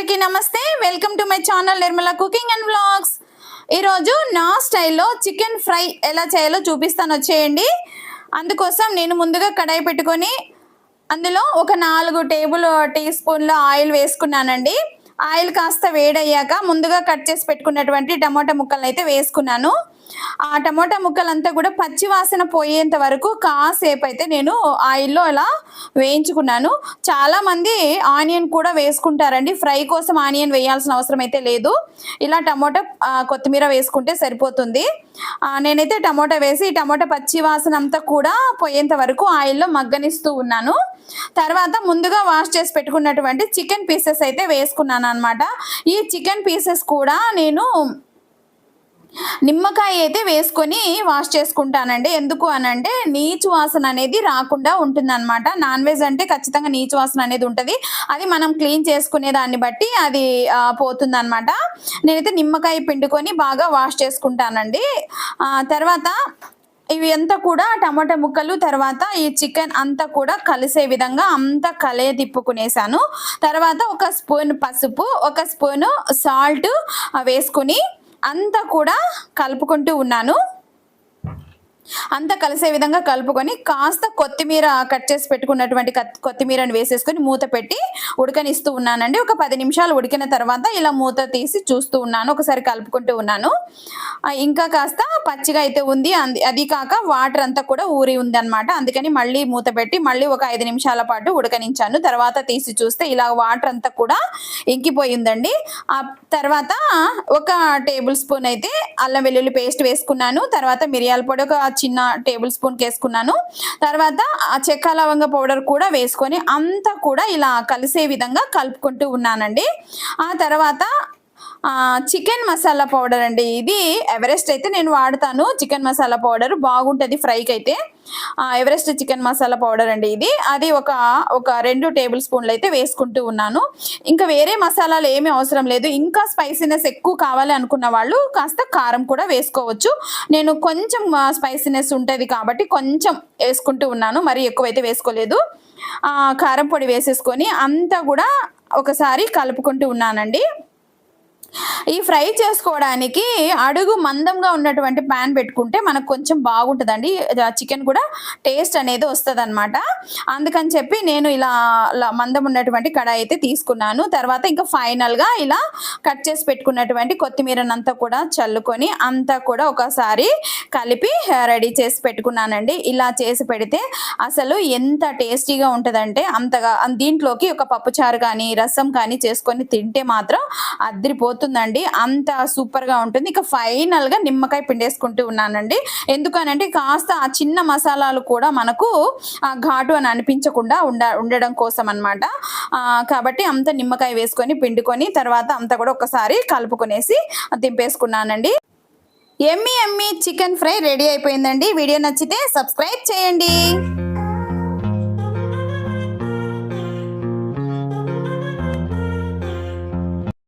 నమస్తే. Welcome to my channel Nirmala cooking and vlogs ఈరోజు నా స్టైల్లో చికెన్ ఫ్రై ఎలా చేయాలో చూపిస్తాను. వచ్చేయండి. అందుకోసం నేను ముందుగా కడాయి పెట్టుకొని అందులో ఒక నాలుగు టేబుల్ టీ స్పూన్ల ఆయిల్ వేసుకున్నానండి. ఆయిల్ కాస్త వేడయ్యాక ముందుగా కట్ చేసి పెట్టుకున్నటువంటి టమోటా ముక్కలను అయితే వేసుకున్నాను. ఆ టమోటా ముక్కలంతా కూడా పచ్చి వాసన పోయేంత వరకు కాసేపు అయితే నేను ఆయిల్లో అలా వేయించుకున్నాను. చాలా మంది ఆనియన్ కూడా వేసుకుంటారండి. ఫ్రై కోసం ఆనియన్ వేయాల్సిన అవసరం అయితే లేదు. ఇలా టమోటా కొత్తిమీర వేసుకుంటే సరిపోతుంది. నేనైతే టమోటా వేసి టమోటా పచ్చి వాసన అంతా కూడా పోయేంత వరకు ఆయిల్లో మగ్గనిస్తూ ఉన్నాను. తర్వాత ముందుగా వాష్ చేసి పెట్టుకున్నటువంటి చికెన్ పీసెస్ అయితే వేసుకున్నాను అనమాట ఈ చికెన్ పీసెస్ కూడా నేను నిమ్మకాయ అయితే వేసుకొని వాష్ చేసుకుంటానండి. ఎందుకు అనంటే నీచు వాసన అనేది రాకుండా ఉంటుంది అనమాట నాన్ వెజ్ అంటే ఖచ్చితంగా నీచు వాసన అనేది ఉంటుంది. అది మనం క్లీన్ చేసుకునే దాన్ని బట్టి అది పోతుంది అనమాట నేనైతే నిమ్మకాయ పిండుకొని బాగా వాష్ చేసుకుంటానండి. తర్వాత ఇవి అంతా కూడా టమాటా ముక్కలు తర్వాత ఈ చికెన్ అంతా కూడా కలిసే విధంగా అంతా కలే తిప్పుకునేసాను. తర్వాత ఒక స్పూన్ పసుపు ఒక స్పూను సాల్ట్ వేసుకుని అంతా కూడా కలుపుకుంటూ ఉన్నాను. అంతా కలిసే విధంగా కలుపుకొని కాస్త కొత్తిమీర కట్ చేసి పెట్టుకున్నటువంటి కొత్తిమీరను కొత్తిమీరని వేసేసుకొని మూత పెట్టి ఉడకనిస్తూ ఉన్నానండి. ఒక పది నిమిషాలు ఉడికిన తర్వాత ఇలా మూత తీసి చూస్తూ ఉన్నాను. ఒకసారి కలుపుకుంటూ ఉన్నాను. ఇంకా కాస్త పచ్చిగా అయితే ఉంది. అది కాక వాటర్ అంతా కూడా ఊరి ఉంది అనమాట అందుకని మళ్ళీ మూత పెట్టి మళ్ళీ ఒక ఐదు నిమిషాల పాటు ఉడకనించాను. తర్వాత తీసి చూస్తే ఇలా వాటర్ అంతా కూడా ఇంకిపోయిందండి. ఆ తర్వాత ఒక టేబుల్ స్పూన్ అయితే అల్లం వెల్లుల్లి పేస్ట్ వేసుకున్నాను. తర్వాత మిరియాల పొడి ఒక చిన్న టేబుల్ స్పూన్ వేసుకున్నాను తర్వాత ఆ చెక్క లవంగ పౌడర్ కూడా వేసుకొని అంతా కూడా ఇలా కలిసే విధంగా కలుపుకుంటూ ఉన్నానండి. ఆ తర్వాత చికెన్ మసాలా పౌడర్ అండి ఇది. ఎవరెస్ట్ అయితే నేను వాడతాను చికెన్ మసాలా పౌడర్ బాగుంటుంది ఫ్రైకి అయితే ఎవరెస్ట్ చికెన్ మసాలా పౌడర్ అండి ఇది. అది ఒక ఒక రెండు టేబుల్ స్పూన్లు అయితే వేసుకుంటూ ఉన్నాను. ఇంకా వేరే మసాలాలు ఏమీ అవసరం లేదు. ఇంకా స్పైసీనెస్ ఎక్కువ కావాలి అనుకున్న వాళ్ళు కాస్త కారం కూడా వేసుకోవచ్చు. నేను కొంచెం స్పైసీనెస్ ఉంటుంది కాబట్టి కొంచెం వేసుకుంటూ ఉన్నాను. మరి ఎక్కువైతే వేసుకోలేదు. కారం పొడి వేసేసుకొని అంతా కూడా ఒకసారి కలుపుకుంటూ ఉన్నానండి. ఈ ఫ్రై చేసుకోవడానికి అడుగు మందంగా ఉన్నటువంటి ప్యాన్ పెట్టుకుంటే మనకు కొంచెం బాగుంటుందండి. చికెన్ కూడా టేస్ట్ అనేది వస్తుంది అనమాట అందుకని చెప్పి నేను ఇలా మందం ఉన్నటువంటి కడాయి అయితే తీసుకున్నాను. తర్వాత ఇంకా ఫైనల్గా ఇలా కట్ చేసి పెట్టుకున్నటువంటి కొత్తిమీరనంతా కూడా చల్లుకొని అంతా కూడా ఒకసారి కలిపి రెడీ చేసి పెట్టుకున్నానండి. ఇలా చేసి పెడితే అసలు ఎంత టేస్టీగా ఉంటుందంటే అంతగా దీంట్లోకి ఒక పప్పుచారు కానీ రసం కానీ చేసుకొని తింటే మాత్రం అవుతుందండి అంత సూపర్గా ఉంటుంది. ఇక ఫైనల్గా నిమ్మకాయ పిండేసుకుంటూ ఉన్నానండి. ఎందుకనంటే కాస్త ఆ చిన్న మసాలాలు కూడా మనకు ఆ ఘాటు అని అనిపించకుండా ఉండ ఉండడం కోసం అనమాట కాబట్టి అంత నిమ్మకాయ వేసుకొని పిండుకొని తర్వాత అంతా కూడా ఒకసారి కలుపుకునేసి దింపేసుకున్నానండి. ఎమ్మి ఎమ్మి చికెన్ ఫ్రై రెడీ అయిపోయిందండి. వీడియో నచ్చితే సబ్స్క్రైబ్ చేయండి.